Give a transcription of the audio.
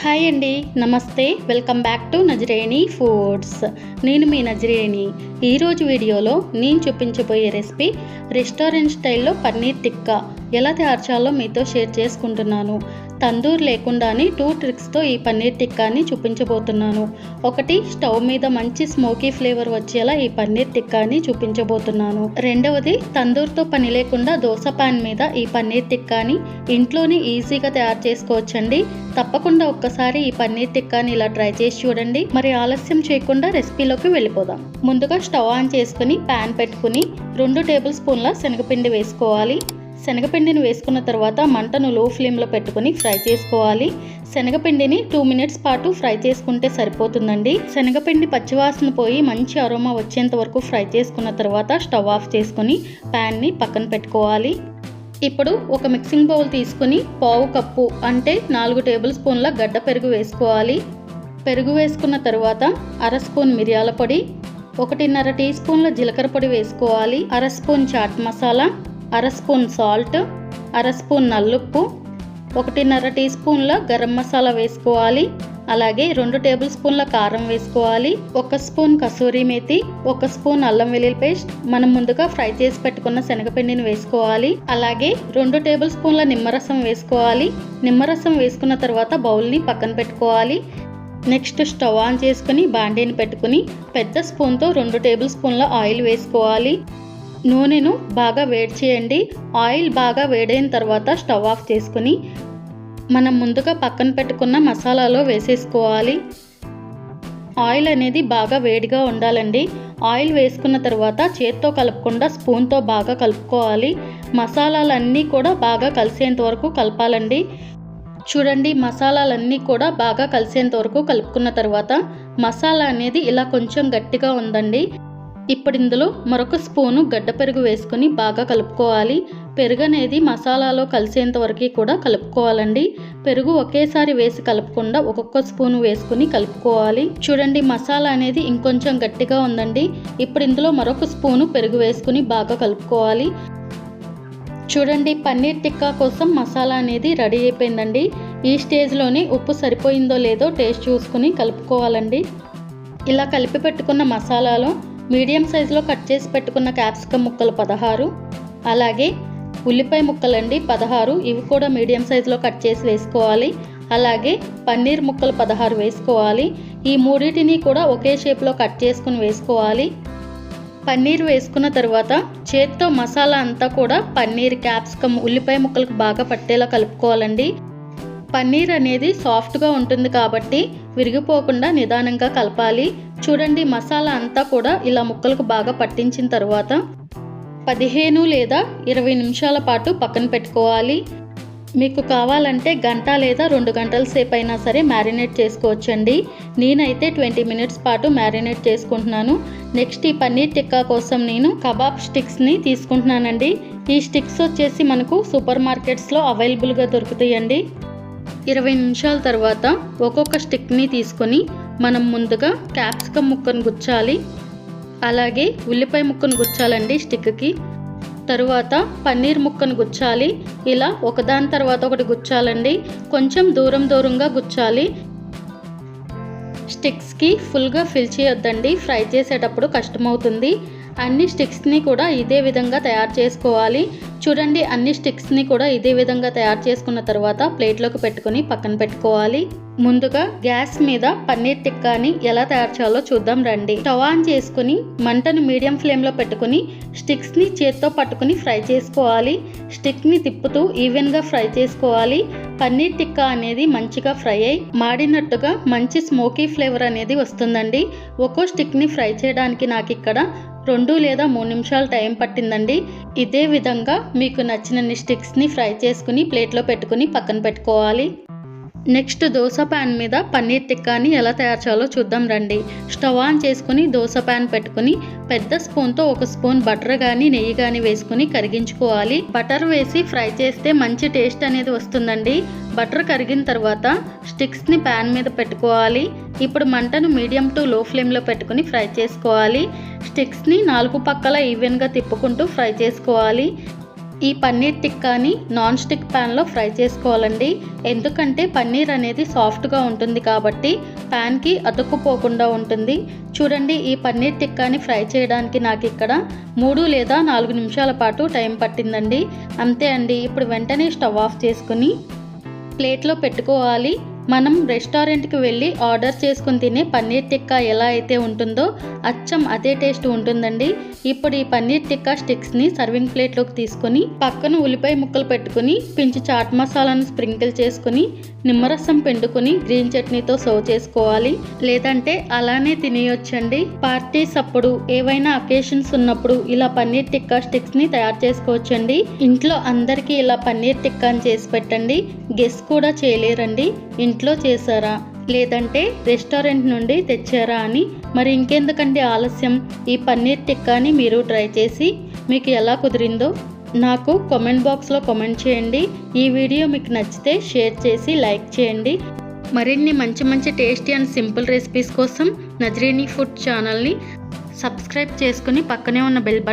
Hi అండి నమస్తే. Welcome back to Nazareni foods. నేను మీ నజరేణి ఈరోజు వీడియోలో నేను చూపించబోయే రెసిపీ రెస్టారెంట్ స్టైల్లో పన్నీర్ టిక్కా. ఎలా తయారు చేయాలో మీతో షేర్ చేసుకుంటున్నాను. తందూర్ లేకుండానే టూ ట్రిక్స్తో ఈ పన్నీర్ టిక్కాని చూపించబోతున్నాను. ఒకటి స్టవ్ మీద మంచి స్మోకీ ఫ్లేవర్ వచ్చేలా ఈ పన్నీర్ టిక్కాని చూపించబోతున్నాను. రెండవది తందూర్తో పని లేకుండా దోశ పాన్ మీద ఈ పన్నీర్ టిక్కాని ఇంట్లోనే ఈజీగా తయారు చేసుకోవచ్చండి. తప్పకుండా ఒక్కసారి ఈ పన్నీర్ టిక్కాని ఇలా ట్రై చేసి చూడండి. మరి ఆలస్యం చేయకుండా రెసిపీలోకి వెళ్ళిపోదాం. ముందుగా స్టవ్ ఆన్ చేసుకుని ప్యాన్ పెట్టుకుని రెండు టేబుల్ స్పూన్ల శనగపిండి వేసుకోవాలి. శనగపిండిని వేసుకున్న తర్వాత మంటను లో ఫ్లేమ్లో పెట్టుకుని ఫ్రై చేసుకోవాలి. శనగపిండిని టూ మినిట్స్ పాటు ఫ్రై చేసుకుంటే సరిపోతుందండి. శనగపిండి పచ్చివాసన పోయి మంచి అరోమా వచ్చేంత వరకు ఫ్రై చేసుకున్న తర్వాత స్టవ్ ఆఫ్ చేసుకుని ప్యాన్ని పక్కన పెట్టుకోవాలి. ఇప్పుడు ఒక మిక్సింగ్ బౌల్ తీసుకుని పావు కప్పు అంటే నాలుగు టేబుల్ స్పూన్ల గడ్డ పెరుగు వేసుకోవాలి. పెరుగు వేసుకున్న తర్వాత అర స్పూన్ మిరియాల పొడి ఒకటిన్నర టీ స్పూన్ల జీలకర్ర పొడి వేసుకోవాలి. అర స్పూన్ చాట్ మసాలా అర స్పూన్ సాల్ట్ అర స్పూన్ నల్లుప్పు ఒకటిన్నర టీ స్పూన్ల గరం మసాలా వేసుకోవాలి. అలాగే రెండు టేబుల్ స్పూన్ల కారం వేసుకోవాలి. ఒక స్పూన్ కసూరి మేతి ఒక స్పూన్ అల్లం వెల్లుల్లి పేస్ట్. మనం ముందుగా ఫ్రై చేసి పెట్టుకున్న శనగపిండిని వేసుకోవాలి. అలాగే రెండు టేబుల్ స్పూన్ల నిమ్మరసం వేసుకోవాలి. నిమ్మరసం వేసుకున్న తర్వాత బౌల్ని పక్కన పెట్టుకోవాలి. నెక్స్ట్ స్టవ్ ఆన్ చేసుకుని బాండీని పెట్టుకుని పెద్ద స్పూన్తో రెండు టేబుల్ స్పూన్ల ఆయిల్ వేసుకోవాలి. నూనెను బాగా వేడి చేయండి. ఆయిల్ బాగా వేడైన తర్వాత స్టవ్ ఆఫ్ చేసుకుని మనం ముందుగా పక్కన పెట్టుకున్న మసాలాలో వేసేసుకోవాలి. ఆయిల్ అనేది బాగా వేడిగా ఉండాలండి. ఆయిల్ వేసుకున్న తర్వాత చేత్తో కలపకుండా స్పూన్తో బాగా కలుపుకోవాలి. మసాలాలన్నీ కూడా బాగా కలిసేంత వరకు కలపాలండి. చూడండి మసాలాలన్నీ కూడా బాగా కలిసేంత వరకు కలుపుకున్న తర్వాత మసాలా అనేది ఇలా కొంచెం గట్టిగా ఉందండి. ఇప్పుడు ఇందులో మరొక స్పూను గడ్డ పెరుగు వేసుకొని బాగా కలుపుకోవాలి. పెరుగు అనేది మసాలాలో కలిసేంత వరకు కూడా కలుపుకోవాలండి. పెరుగు ఒకేసారి వేసి కలపకుండా ఒక్కొక్క స్పూన్ వేసుకుని కలుపుకోవాలి. చూడండి మసాలా అనేది ఇంకొంచెం గట్టిగా ఉందండి. ఇప్పుడు ఇందులో మరొక స్పూను పెరుగు వేసుకుని బాగా కలుపుకోవాలి. చూడండి పన్నీర్ టిక్కా కోసం మసాలా అనేది రెడీ అయిపోయిందండి. ఈ స్టేజ్లోనే ఉప్పు సరిపోయిందో లేదో టేస్ట్ చూసుకుని కలుపుకోవాలండి. ఇలా కలిపి పెట్టుకున్న మసాలాలో మీడియం సైజులో కట్ చేసి పెట్టుకున్న క్యాప్సికమ్ ముక్కలు పదహారు. అలాగే ఉల్లిపాయ ముక్కలండి పదహారు. ఇవి కూడా మీడియం సైజులో కట్ చేసి వేసుకోవాలి. అలాగే పన్నీర్ ముక్కలు పదహారు వేసుకోవాలి. ఈ మూడింటిని కూడా ఒకే షేప్లో కట్ చేసుకుని వేసుకోవాలి. పన్నీర్ వేసుకున్న తర్వాత చేత్తో మసాలా అంతా కూడా పన్నీర్ క్యాప్సికమ్ ఉల్లిపాయ ముక్కలకు బాగా పట్టేలా కలుపుకోవాలండి. పన్నీర్ అనేది సాఫ్ట్గా ఉంటుంది కాబట్టి విరిగిపోకుండా నిదానంగా కలపాలి. చూడండి మసాలా అంతా కూడా ఇలా ముక్కలకు బాగా పట్టించిన తర్వాత పదిహేను లేదా ఇరవై నిమిషాల పాటు పక్కన పెట్టుకోవాలి. మీకు కావాలంటే గంట లేదా రెండు గంటల సేపు అయినా సరే మ్యారినేట్ చేసుకోవచ్చండి. నేనైతే ట్వంటీ మినిట్స్ పాటు మ్యారినేట్ చేసుకుంటున్నాను. నెక్స్ట్ ఈ పన్నీర్ టిక్కా కోసం నేను కబాబ్ స్టిక్స్ని తీసుకుంటున్నానండి. ఈ స్టిక్స్ వచ్చేసి మనకు సూపర్ మార్కెట్స్లో అవైలబుల్గా దొరుకుతాయండి. ఇరవై నిమిషాల తర్వాత ఒక్కొక్క స్టిక్ని తీసుకొని మనం ముందుగా క్యాప్సికమ్ ముక్కను గుచ్చాలి. అలాగే ఉల్లిపాయ ముక్కను గుచ్చాలండి స్టిక్కి. తరువాత పన్నీర్ ముక్కను గుచ్చాలి. ఇలా ఒకదాని తర్వాత ఒకటి గుచ్చాలండి. కొంచెం దూరం దూరంగా గుచ్చాలి. స్టిక్స్కి ఫుల్గా ఫిల్ చేయొద్దండి. ఫ్రై చేసేటప్పుడు కష్టమవుతుంది. అన్ని స్టిక్స్ని కూడా ఇదే విధంగా తయారు చేసుకోవాలి. చూడండి అన్ని స్టిక్స్ని కూడా ఇదే విధంగా తయారు చేసుకున్న తర్వాత ప్లేట్లోకి పెట్టుకుని పక్కన పెట్టుకోవాలి. ముందుగా గ్యాస్ మీద పన్నీర్ టిక్కాని ఎలా తయారు చేయాలో చూద్దాం రండి. స్టవ్ ఆన్ చేసుకుని మంటను మీడియం ఫ్లేమ్లో పెట్టుకుని స్టిక్స్ని చేత్తో పట్టుకుని ఫ్రై చేసుకోవాలి. స్టిక్ని తిప్పుతూ ఈవెన్గా ఫ్రై చేసుకోవాలి. పన్నీర్ టిక్కా అనేది మంచిగా ఫ్రై అయి మాడినట్టుగా మంచి స్మోకీ ఫ్లేవర్ అనేది వస్తుందండి. ఒక్కో స్టిక్ని ఫ్రై చేయడానికి నాకు ఇక్కడ రెండు లేదా మూడు నిమిషాలు టైం పట్టిందండి. ఇదే విధంగా మీకు నచ్చినన్ని స్టిక్స్ని ఫ్రై చేసుకుని ప్లేట్లో పెట్టుకుని పక్కన పెట్టుకోవాలి. నెక్స్ట్ దోశ ప్యాన్ మీద పన్నీర్ టిక్కాని ఎలా తయారు చేయాలో చూద్దాం రండి. స్టవ్ ఆన్ చేసుకుని దోశ ప్యాన్ పెట్టుకుని పెద్ద స్పూన్తో ఒక స్పూన్ బటర్ కానీ నెయ్యి కానీ వేసుకుని కరిగించుకోవాలి. బటర్ వేసి ఫ్రై చేస్తే మంచి టేస్ట్ అనేది వస్తుందండి. బటర్ కరిగిన తర్వాత స్టిక్స్ని ప్యాన్ మీద పెట్టుకోవాలి. ఇప్పుడు మంటను మీడియం టు లో ఫ్లేమ్లో పెట్టుకుని ఫ్రై చేసుకోవాలి. స్టిక్స్ని నాలుగు పక్కల ఈవెన్గా తిప్పుకుంటూ ఫ్రై చేసుకోవాలి. ఈ పన్నీర్ టిక్కాని నాన్ స్టిక్ ప్యాన్లో ఫ్రై చేసుకోవాలండి. ఎందుకంటే పన్నీర్ అనేది సాఫ్ట్గా ఉంటుంది కాబట్టి ప్యాన్కి అతుక్కుపోకుండా ఉంటుంది. చూడండి ఈ పన్నీర్ టిక్కాని ఫ్రై చేయడానికి నాకు ఇక్కడ మూడు లేదా నాలుగు నిమిషాల పాటు టైం పట్టిందండి. అంతే అండి ఇప్పుడు వెంటనే స్టవ్ ఆఫ్ చేసుకుని ప్లేట్లో పెట్టుకోవాలి. మనం రెస్టారెంట్కి వెళ్ళి ఆర్డర్ చేసుకుని తినే పన్నీర్ టిక్కా ఎలా అయితే ఉంటుందో అచ్చం అదే టేస్ట్ ఉంటుందండి. ఇప్పుడు ఈ పన్నీర్ టిక్కా స్టిక్స్ని సర్వింగ్ ప్లేట్లోకి తీసుకొని పక్కన ఉల్లిపాయ ముక్కలు పెట్టుకుని పించి చాట్ మసాలాను స్ప్రింకిల్ చేసుకుని నిమ్మరసం పిండుకొని గ్రీన్ చట్నీతో సర్వ్ చేసుకోవాలి. లేదంటే అలానే తినేయొచ్చండి. పార్టీస్ అప్పుడు ఏవైనా అకేషన్స్ ఉన్నప్పుడు ఇలా పన్నీర్ టిక్కా స్టిక్స్ని తయారు చేసుకోవచ్చండి. ఇంట్లో అందరికీ ఇలా పన్నీర్ టిక్కాని చేసి పెట్టండి. గెస్ట్ కూడా చేయలేరండి. ఇంట్లో చేశారా? లేదంటే రెస్టారెంట్ నుండి తెచ్చారా అని. మరి ఇంకెందుకండి ఆలస్యం? ఈ పన్నీర్ టిక్కాని మీరు ట్రై చేసి మీకు ఎలా కుదిరిందో? నాకు కామెంట్ బాక్స్లో కామెంట్ చేయండి. ఈ వీడియో మీకు నచ్చితే షేర్ చేసి లైక్ చేయండి. మరిన్ని మంచి మంచి టేస్టీ అండ్ సింపుల్ రెసిపీస్ కోసం నజరీని ఫుడ్ ఛానల్ని సబ్స్క్రైబ్ చేసుకుని పక్కనే ఉన్న బెల్